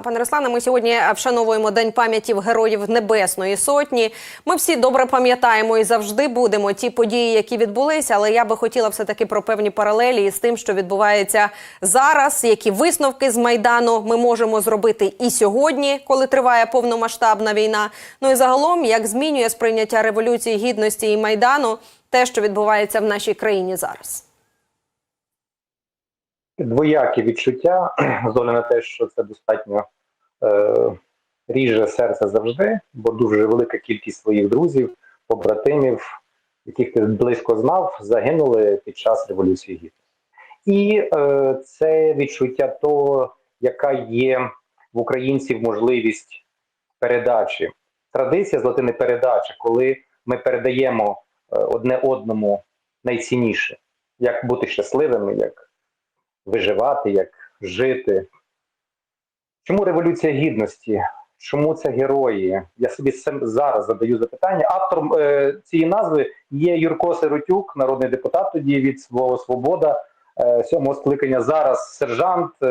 Пане Руслане, ми сьогодні вшановуємо День пам'яті героїв Небесної Сотні. Ми всі добре пам'ятаємо і завжди будемо ті події, які відбулися. Але я би хотіла все таки про певні паралелі з тим, що відбувається зараз. Які висновки з майдану ми можемо зробити і сьогодні, коли триває повномасштабна війна. Ну і загалом, як змінює сприйняття революції гідності і майдану, те, що відбувається в нашій країні зараз. Двоякі відчуття з огляду на те, що це достатньо е, ріже серце завжди, бо дуже велика кількість своїх друзів, побратимів, яких ти близько знав, загинули під час революції гідності. І е, це відчуття того, яка є в українців можливість передачі. Традиція з латини передача, коли ми передаємо е, одне одному найцінніше, як бути щасливими, як виживати, як жити. Чому Революція Гідності? Чому це герої? Я собі зараз задаю запитання. Автором е, цієї назви є Юрко Сиротюк, народний депутат тоді від свого Свобода, е, сьомого скликання. Зараз сержант, е,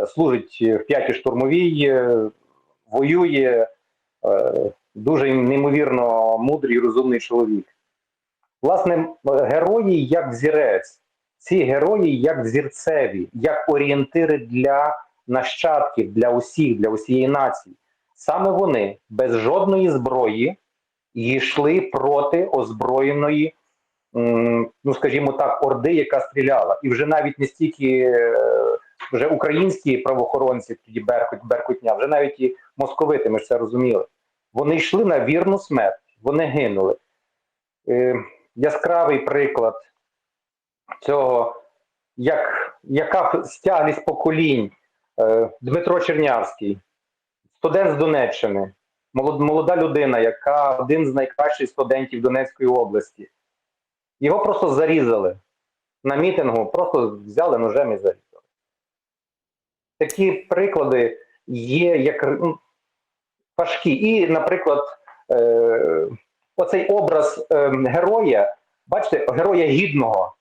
е, служить в п'ятій штурмовій, е, воює. Е, дуже неймовірно мудрий розумний чоловік. Власне, герої як взірець ці герої як взірцеві, як орієнтири для нащадків, для усіх, для усієї нації. Саме вони без жодної зброї йшли проти озброєної, ну скажімо так, орди, яка стріляла. І вже навіть не стільки е, вже українські правоохоронці, тоді Беркут, Беркутня, вже навіть і московити, ми ж це розуміли. Вони йшли на вірну смерть, вони гинули. Е, яскравий приклад цього, як, яка стяглість поколінь е, Дмитро Чернявський, студент з Донеччини, молода людина, яка один з найкращих студентів Донецької області. Його просто зарізали на мітингу, просто взяли ножем і зарізали. Такі приклади є як ну, важкі. І, наприклад, е, оцей образ е, героя, бачите, героя гідного.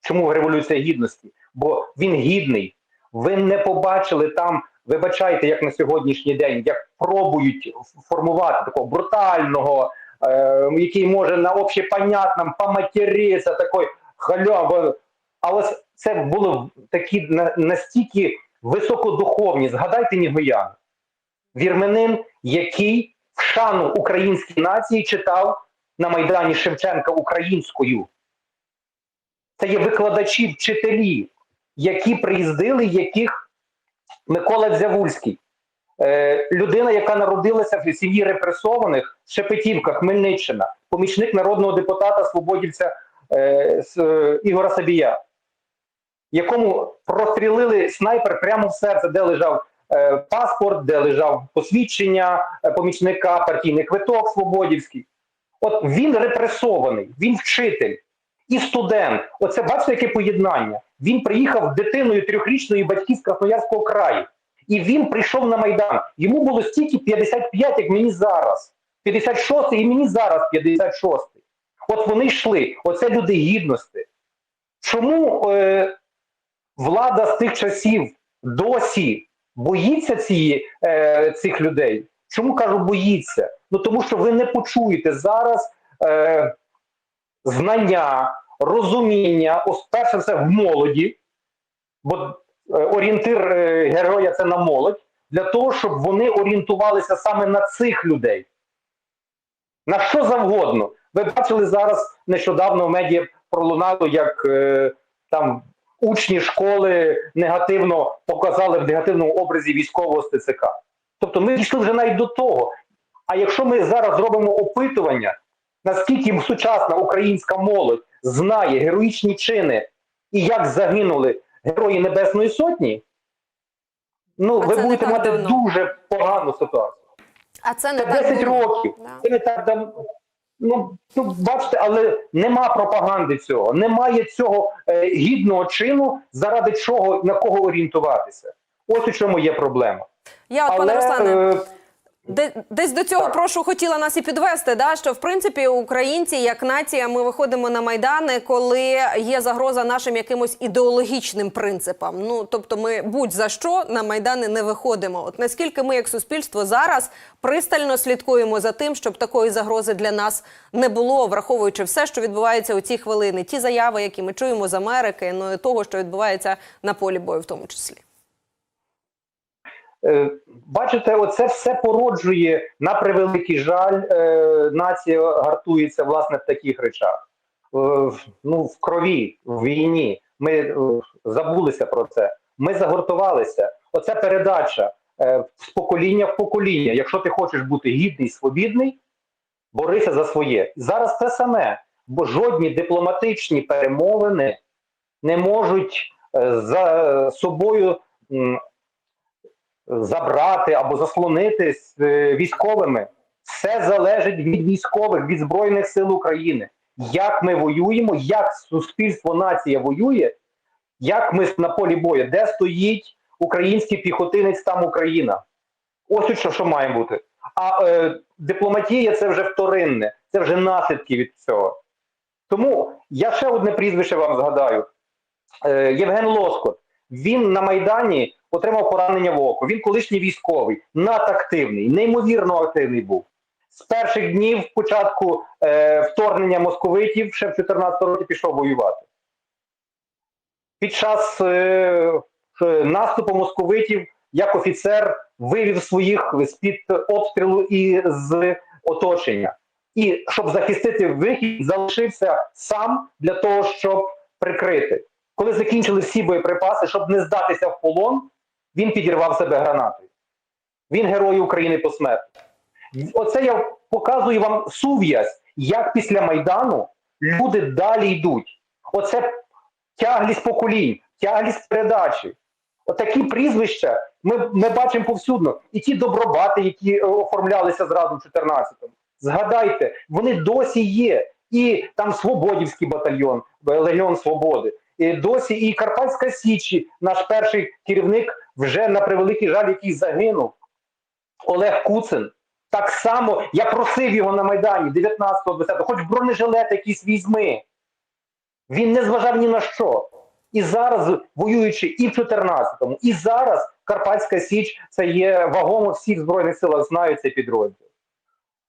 Чому революція гідності? Бо він гідний. Ви не побачили там, вибачайте, як на сьогоднішній день, як пробують формувати такого брутального, е, який може на общепонятном поматеритися, такий халява. А ось це було такі на, настільки високодуховні. Згадайте Нігоян, вірменин, який в шану українській нації читав на Майдані Шевченка українською. Це є викладачі, вчителі, які приїздили, яких Микола Дзявульський, е, людина, яка народилася в сім'ї репресованих, Шепетівка, Хмельниччина, помічник народного депутата Свободівця е, е, Ігора Сабія, якому прострілили снайпер прямо в серце, де лежав е, паспорт, де лежав посвідчення е, помічника, партійний квиток Свободівський. От він репресований, він вчитель і студент. Оце бачите, яке поєднання. Він приїхав дитиною трьохрічної батьків з Красноярського краю. І він прийшов на Майдан. Йому було стільки 55, як мені зараз. 56 і мені зараз 56. От вони йшли. Оце люди гідності. Чому е, влада з тих часів досі боїться ці, е, цих людей? Чому кажу боїться? Ну тому що ви не почуєте зараз. Е, знання, розуміння, ось перше все в молоді, бо е, орієнтир е, героя це на молодь, для того, щоб вони орієнтувалися саме на цих людей. На що завгодно. Ви бачили зараз нещодавно в медіа пролунало, як е, там учні школи негативно показали в негативному образі військового з Тобто ми дійшли вже навіть до того. А якщо ми зараз зробимо опитування, наскільки сучасна українська молодь знає героїчні чини і як загинули герої Небесної Сотні, ну А ви будете мати давно. дуже погану ситуацію. А це не Це так 10 давно. років. Да. Це не так давно. Ну, ну, бачите, але нема пропаганди цього, немає цього е, гідного чину, заради чого на кого орієнтуватися. Ось у чому є проблема. Я от, пане Руслане, е, десь до цього прошу хотіла нас і підвести. Да, що в принципі українці, як нація, ми виходимо на майдани, коли є загроза нашим якимось ідеологічним принципам. Ну тобто, ми будь-за що на майдани не виходимо. От наскільки ми, як суспільство, зараз пристально слідкуємо за тим, щоб такої загрози для нас не було, враховуючи все, що відбувається у ці хвилини, ті заяви, які ми чуємо з Америки, ну і того, що відбувається на полі бою, в тому числі. Е, Бачите, оце все породжує на превеликий жаль. е, Нація гартується власне в таких речах. Е, Ну, в крові, в війні. Ми забулися про це. Ми загортувалися. Оце передача з покоління в покоління. Якщо ти хочеш бути гідний, свобідний, борися за своє. Зараз те саме, бо жодні дипломатичні перемовини не можуть за собою. Забрати або заслонити е, військовими. Все залежить від військових, від Збройних сил України. Як ми воюємо, як суспільство, нація воює, як ми на полі бою, де стоїть український піхотинець, там Україна. Ось що, що має бути. А е, дипломатія це вже вторинне, це вже наслідки від цього. Тому я ще одне прізвище вам згадаю: е, Євген Лоскот. Він на Майдані отримав поранення в око. Він колишній військовий, надактивний, неймовірно активний був. З перших днів початку е, вторгнення московитів ще в 14 році пішов воювати. Під час е, е, наступу московитів як офіцер вивів своїх з-під обстрілу і з оточення. І щоб захистити вихід, залишився сам для того, щоб прикрити. Коли закінчили всі боєприпаси, щоб не здатися в полон, він підірвав себе гранатою. Він герой України посмертно. Оце я показую вам сув'язь, як після Майдану люди далі йдуть. Оце тяглість поколінь, тяглість передачі. Отакі прізвища ми, ми бачимо повсюдно. І ті добробати, які е, оформлялися зразу в 14-му. Згадайте, вони досі є. І там Свободівський батальйон, Легіон Свободи. Досі і Карпатська Січі, наш перший керівник, вже на превеликий жаль, який загинув. Олег Куцин. Так само я просив його на Майдані 19-20, хоч бронежилет якийсь візьми. Він не зважав ні на що. І зараз, воюючи і в 14-му, і зараз Карпатська Січ це є вагомо всіх Збройних силах знають цей підрозділ.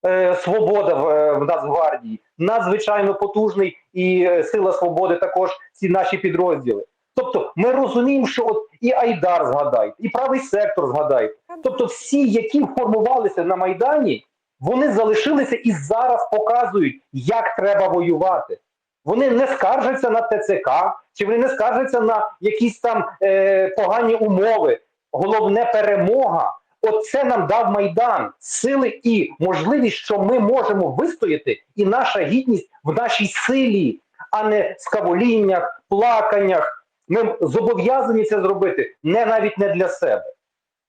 Е, Свобода в, е, в Нацгвардії, надзвичайно потужний і е, Сила Свободи також ці наші підрозділи. Тобто ми розуміємо, що от і Айдар згадайте, і правий сектор згадайте. Тобто, всі, які формувалися на Майдані, вони залишилися і зараз показують, як треба воювати. Вони не скаржаться на ТЦК, чи вони не скаржаться на якісь там е, погані умови. Головне перемога. Оце нам дав Майдан сили і можливість, що ми можемо вистояти, і наша гідність в нашій силі, а не скаволіннях, плаканнях. Ми зобов'язані це зробити не навіть не для себе.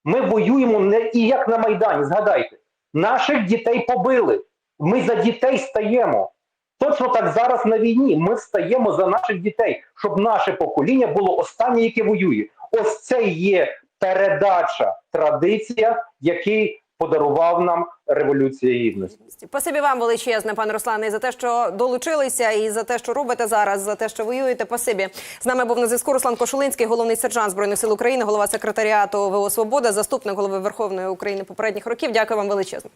Ми воюємо не і як на Майдані. Згадайте, наших дітей побили. Ми за дітей стаємо. Точно так зараз на війні. Ми встаємо за наших дітей, щоб наше покоління було останнє, яке воює. Ось це є передача, традиція, який подарував нам Революція Гідності. Спасибі вам величезне, пане Руслане, і за те, що долучилися, і за те, що робите зараз, за те, що воюєте. Спасибі. З нами був на зв'язку Руслан Кошулинський, головний сержант збройних сил України, голова секретаріату ВО Свобода, заступник голови Верховної України попередніх років. Дякую вам величезно.